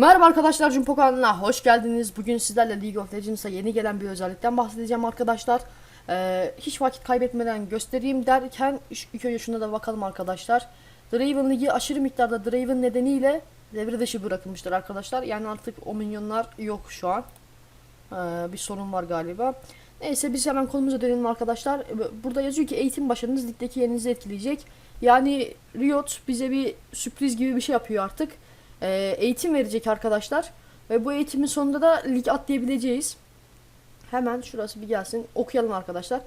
Merhaba arkadaşlar Jumpo kanalına hoş geldiniz. Bugün sizlerle League of Legends'a yeni gelen bir özellikten bahsedeceğim arkadaşlar. Ee, hiç vakit kaybetmeden göstereyim derken ilk önce da bakalım arkadaşlar. Draven Ligi aşırı miktarda Draven nedeniyle devre dışı bırakılmıştır arkadaşlar. Yani artık o minyonlar yok şu an. Ee, bir sorun var galiba. Neyse biz hemen konumuza dönelim arkadaşlar. Burada yazıyor ki eğitim başarınız ligdeki yerinizi etkileyecek. Yani Riot bize bir sürpriz gibi bir şey yapıyor artık. Ee, eğitim verecek arkadaşlar. Ve bu eğitimin sonunda da lig atlayabileceğiz. Hemen şurası bir gelsin. Okuyalım arkadaşlar.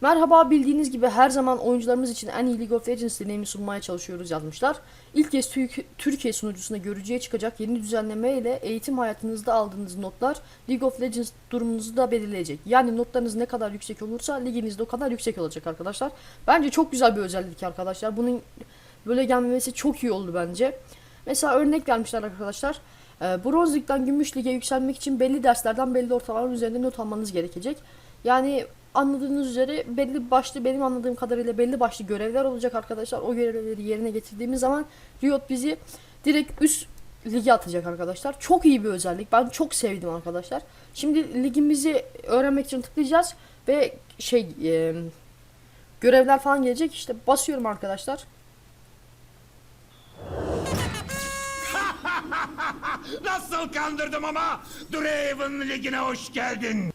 Merhaba bildiğiniz gibi her zaman oyuncularımız için en iyi League of Legends deneyimi sunmaya çalışıyoruz yazmışlar. İlk kez Türk- Türkiye sunucusunda görücüye çıkacak yeni düzenleme ile eğitim hayatınızda aldığınız notlar League of Legends durumunuzu da belirleyecek. Yani notlarınız ne kadar yüksek olursa liginiz de o kadar yüksek olacak arkadaşlar. Bence çok güzel bir özellik arkadaşlar. Bunun böyle gelmemesi çok iyi oldu bence. Mesela örnek vermişler arkadaşlar. Ee, Bronz Lig'den Gümüş Lig'e yükselmek için belli derslerden belli ortalamalar üzerinde not almanız gerekecek. Yani anladığınız üzere belli başlı benim anladığım kadarıyla belli başlı görevler olacak arkadaşlar. O görevleri yerine getirdiğimiz zaman Riot bizi direkt üst lige atacak arkadaşlar. Çok iyi bir özellik. Ben çok sevdim arkadaşlar. Şimdi ligimizi öğrenmek için tıklayacağız ve şey e, görevler falan gelecek. İşte basıyorum arkadaşlar. Nasıl kandırdım ama Draven Ligi'ne hoş geldin.